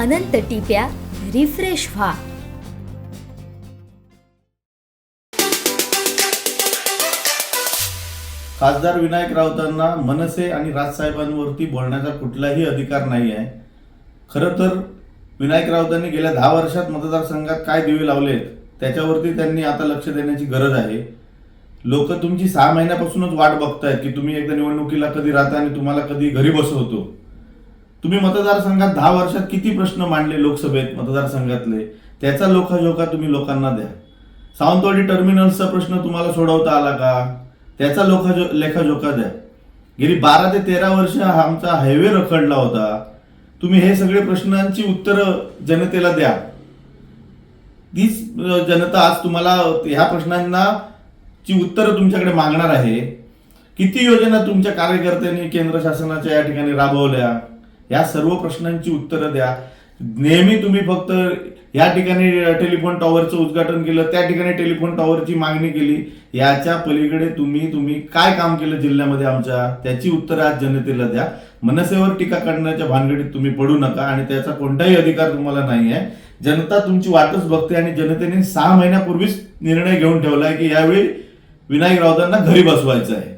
अनंत टिप्या refresh व्हा. खासदार विनायक राऊतांना मनसे आणि राजसाहेबांवरती बोलण्याचा कुठलाही अधिकार नाही आहे. खरं तर विनायक राऊतांनी गेल्या दहा वर्षात मतदारसंघात काय दिवे लावलेत त्याच्यावरती त्यांनी आता लक्ष देण्याची गरज आहे. लोक तुमची सहा महिन्यापासूनच वाट बघतायत की तुम्ही एकदा निवडणुकीला कधी राहता आणि तुम्हाला कधी घरी बसवतो. तुम्ही मतदारसंघात दहा वर्षात किती प्रश्न मांडले लोकसभेत मतदारसंघातले? त्याचा लोखाजोखा तुम्ही लोकांना द्या. सावंतवाडी टर्मिनल्सचा प्रश्न तुम्हाला सोडवता आला का? त्याचा लोखाजो लेखाजोखा द्या. गेली बारा ते तेरा वर्ष हा आमचा हायवे रखडला होता. तुम्ही हे सगळे प्रश्नांची उत्तरं जनतेला द्या. तीच जनता आज तुम्हाला ह्या प्रश्नांना ची उत्तरं तुमच्याकडे मागणार आहे. किती योजना तुमच्या कार्यकर्त्यांनी केंद्र शासनाच्या या ठिकाणी राबवल्या? या सर्व प्रश्नांची उत्तरं द्या. नेहमी तुम्ही फक्त या ठिकाणी टेलिफोन टॉवरचं उद्घाटन केलं त्या ठिकाणी टेलिफोन टॉवरची मागणी केली. याच्या पलीकडे तुम्ही तुम्ही काय काम केलं जिल्ह्यामध्ये आमच्या? त्याची उत्तरं आज जनतेला द्या. मनसेवर टीका करण्याच्या भानगडीत तुम्ही पडू नका आणि त्याचा कोणताही अधिकार तुम्हाला नाही आहे. जनता तुमची वाटच बघते आणि जनतेने सहा महिन्यापूर्वीच निर्णय घेऊन ठेवलाय की यावेळी विनायक राऊतांना घरी बसवायचं आहे.